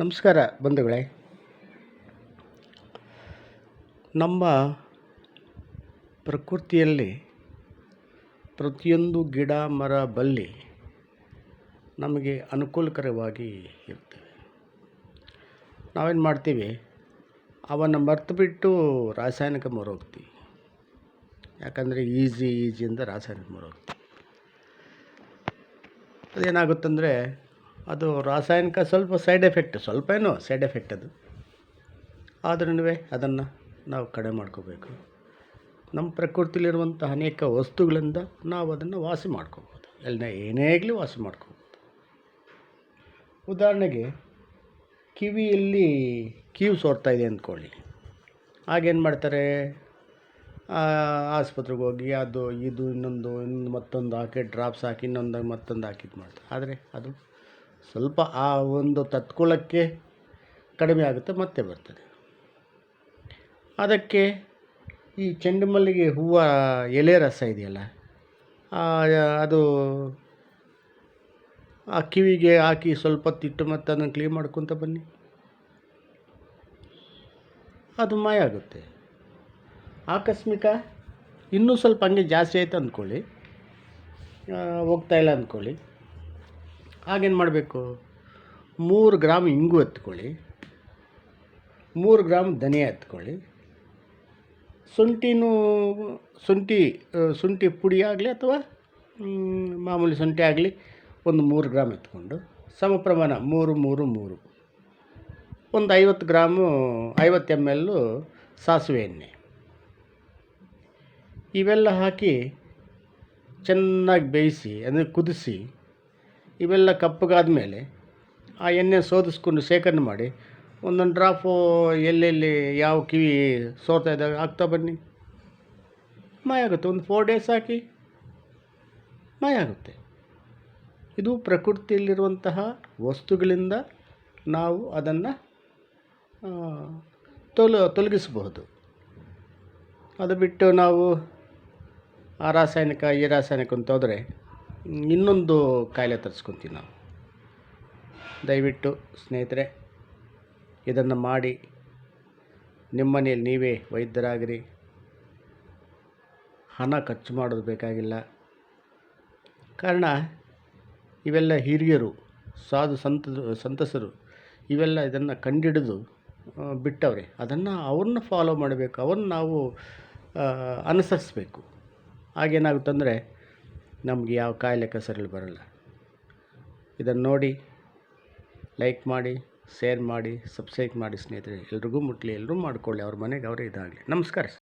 ನಮಸ್ಕಾರ ಬಂಧುಗಳೇ. ನಮ್ಮ ಪ್ರಕೃತಿಯಲ್ಲಿ ಪ್ರತಿಯೊಂದು ಗಿಡ, ಮರ, ಬಳ್ಳಿ ನಮಗೆ ಅನುಕೂಲಕರವಾಗಿ ಇರ್ತವೆ. ನಾವೇನು ಮಾಡ್ತೀವಿ? ಅವನ್ನು ಮರ್ತು ಬಿಟ್ಟು ರಾಸಾಯನಿಕ ಮೊರೋಗ್ತೀವಿ ಯಾಕಂದರೆ ಈಸಿ ಈಜಿಯಿಂದ ರಾಸಾಯನಿಕ ಮರೋಗ್ತೀವಿ ಅದೇನಾಗುತ್ತಂದರೆ ಅದು ರಾಸಾಯನಿಕ ಸ್ವಲ್ಪ ಸೈಡ್ ಎಫೆಕ್ಟ್ ಸ್ವಲ್ಪ ಏನೋ ಸೈಡ್ ಎಫೆಕ್ಟ್ ಅದು. ಆದ್ರೂ ಅದನ್ನು ನಾವು ಕಡಿಮೆ ಮಾಡ್ಕೋಬೇಕು. ನಮ್ಮ ಪ್ರಕೃತಿಲಿರುವಂಥ ಅನೇಕ ವಸ್ತುಗಳಿಂದ ನಾವು ಅದನ್ನು ವಾಸಿ ಮಾಡ್ಕೋಬೋದು. ಎಲ್ಲ ಏನೇ ಆಗಲಿ ವಾಸಿ ಮಾಡ್ಕೋಬೋದು. ಉದಾಹರಣೆಗೆ, ಕಿವಿಯಲ್ಲಿ ಕಿವಿ ಸೋರ್ತಾ ಇದೆ ಅಂದ್ಕೊಳ್ಳಿ. ಆಗೇನು ಮಾಡ್ತಾರೆ? ಆಸ್ಪತ್ರೆಗೆ ಹೋಗಿ ಅದು, ಇದು ಇನ್ನೊಂದು ಇನ್ನೊಂದು ಮತ್ತೊಂದು ಹಾಕಿ ಡ್ರಾಪ್ಸ್ ಹಾಕಿ ಇನ್ನೊಂದು ಮತ್ತೊಂದು ಹಾಕಿ ಮಾಡ್ತಾರೆ ಆದರೆ ಅದು ಸ್ವಲ್ಪ ಆ ಒಂದು ತತ್ಕೊಳ್ಳೋಕ್ಕೆ ಕಡಿಮೆ ಆಗುತ್ತೆ, ಮತ್ತೆ ಬರ್ತದೆ. ಅದಕ್ಕೆ ಈ ಚೆಂಡು ಮಲ್ಲಿಗೆ ಹೂವು ಎಲೆ ರಸ ಇದೆಯಲ್ಲ ಅದು ಆ ಕಿವಿಗೆ ಹಾಕಿ ಸ್ವಲ್ಪ ಹೊತ್ತಿಟ್ಟು ಮತ್ತೆ ಅದನ್ನು ಕ್ಲೀನ್ ಮಾಡ್ಕೊತ ಬನ್ನಿ. ಅದು ಮಾಯ ಆಗುತ್ತೆ. ಆಕಸ್ಮಿಕ ಇನ್ನೂ ಸ್ವಲ್ಪ ಹಂಗೆ ಜಾಸ್ತಿ ಆಯಿತು ಅಂದ್ಕೊಳ್ಳಿ. ಹೋಗ್ತಾಯಿಲ್ಲ ಅಂದ್ಕೊಳ್ಳಿ. ಆಗೇನು ಮಾಡಬೇಕು? ಮೂರು ಗ್ರಾಮ್ ಇಂಗು ಎತ್ಕೊಳ್ಳಿ. ಮೂರು ಗ್ರಾಮ್ ಧನಿಯಾ ಎತ್ಕೊಳ್ಳಿ. ಶುಂಠಿನೂ, ಶುಂಠಿ ಶುಂಠಿ ಪುಡಿ ಆಗಲಿ ಅಥವಾ ಮಾಮೂಲಿ ಶುಂಠಿ ಆಗಲಿ ಒಂದು ಮೂರು ಗ್ರಾಮ್ ಎತ್ಕೊಂಡು, ಸಮ ಪ್ರಮಾಣ ಮೂರು ಮೂರು ಮೂರು. ಒಂದು ಐವತ್ತು ಗ್ರಾಮು ಐವತ್ತು ಎಂ ಎಲ್ಲು ಸಾಸಿವೆ ಎಣ್ಣೆ. ಇವೆಲ್ಲ ಹಾಕಿ ಚೆನ್ನಾಗಿ ಬೇಯಿಸಿ, ಅಂದರೆ ಕುದಿಸಿ ಇವೆಲ್ಲ ಕಪ್ಪಗಾದ ಮೇಲೆ ಆ ಎಣ್ಣೆ ಸೋದಿಸ್ಕೊಂಡು ಶೇಖರಣೆ ಮಾಡಿ ಒಂದೊಂದು ಡ್ರಾಪು ಎಲ್ಲೆಲ್ಲಿ ಯಾವ ಕಿವಿ ಸೋರ್ತಾ ಇದ್ದಾಗ ಹಾಕ್ತಾ ಬನ್ನಿ. ಮಾಯ ಆಗುತ್ತೆ. ಒಂದು ಫೋರ್ ಡೇಸ್ ಹಾಕಿ ಮಾಯ ಆಗುತ್ತೆ. ಇದು ಪ್ರಕೃತಿಯಲ್ಲಿರುವಂತಹ ವಸ್ತುಗಳಿಂದ ನಾವು ಅದನ್ನು ತೊಲ, ತೊಲಗಿಸಬಹುದು. ಅದು ಬಿಟ್ಟು ನಾವು ಆ ರಾಸಾಯನಿಕ, ಈ ರಾಸಾಯನಿಕ ಅಂತ ಹೋದರೆ ಇನ್ನೊಂದು ಕಾಯಿಲೆ ತರಿಸ್ಕೊತೀನಿ ನಾವು. ದಯವಿಟ್ಟು ಸ್ನೇಹಿತರೆ, ಇದನ್ನು ಮಾಡಿ ನಿಮ್ಮ ಮನೆಯಲ್ಲಿ ನೀವೇ ವೈದ್ಯರಾಗಿರಿ. ಹಣ ಖರ್ಚು ಮಾಡೋದು ಬೇಕಾಗಿಲ್ಲ. ಕಾರಣ, ಇವೆಲ್ಲ ಹಿರಿಯರು, ಸಾಧು ಸಂತ ಸಂತಸರು, ಇವೆಲ್ಲ ಇದನ್ನು ಕಂಡಿಡಿದು ಬಿಟ್ಟವ್ರೆ. ಅದನ್ನು ಅವ್ರನ್ನ ಫಾಲೋ ಮಾಡಬೇಕು, ಅವ್ರನ್ನ ನಾವು ಅನುಸರಿಸ್ಬೇಕು. ಆಗೇನಾಗುತ್ತಂದರೆ ನಮಗೆ ಯಾವ ಕಾಯಿಲೆ ಕಸರಲ್ಲಿ ಬರಲ್ಲ. ಇದನ್ನು ನೋಡಿ, ಲೈಕ್ ಮಾಡಿ, ಶೇರ್ ಮಾಡಿ, ಸಬ್ಸ್ಕ್ರೈಬ್ ಮಾಡಿ ಸ್ನೇಹಿತರೆ. ಎಲ್ರಿಗೂ ಮುಟ್ಟಲಿ ಎಲ್ಲರೂ ಮಾಡ್ಕೊಳ್ಳಿ. ಅವ್ರ ಮನೆಗೆ ಅವರೇ ಇದಾಗಲಿ. ನಮಸ್ಕಾರ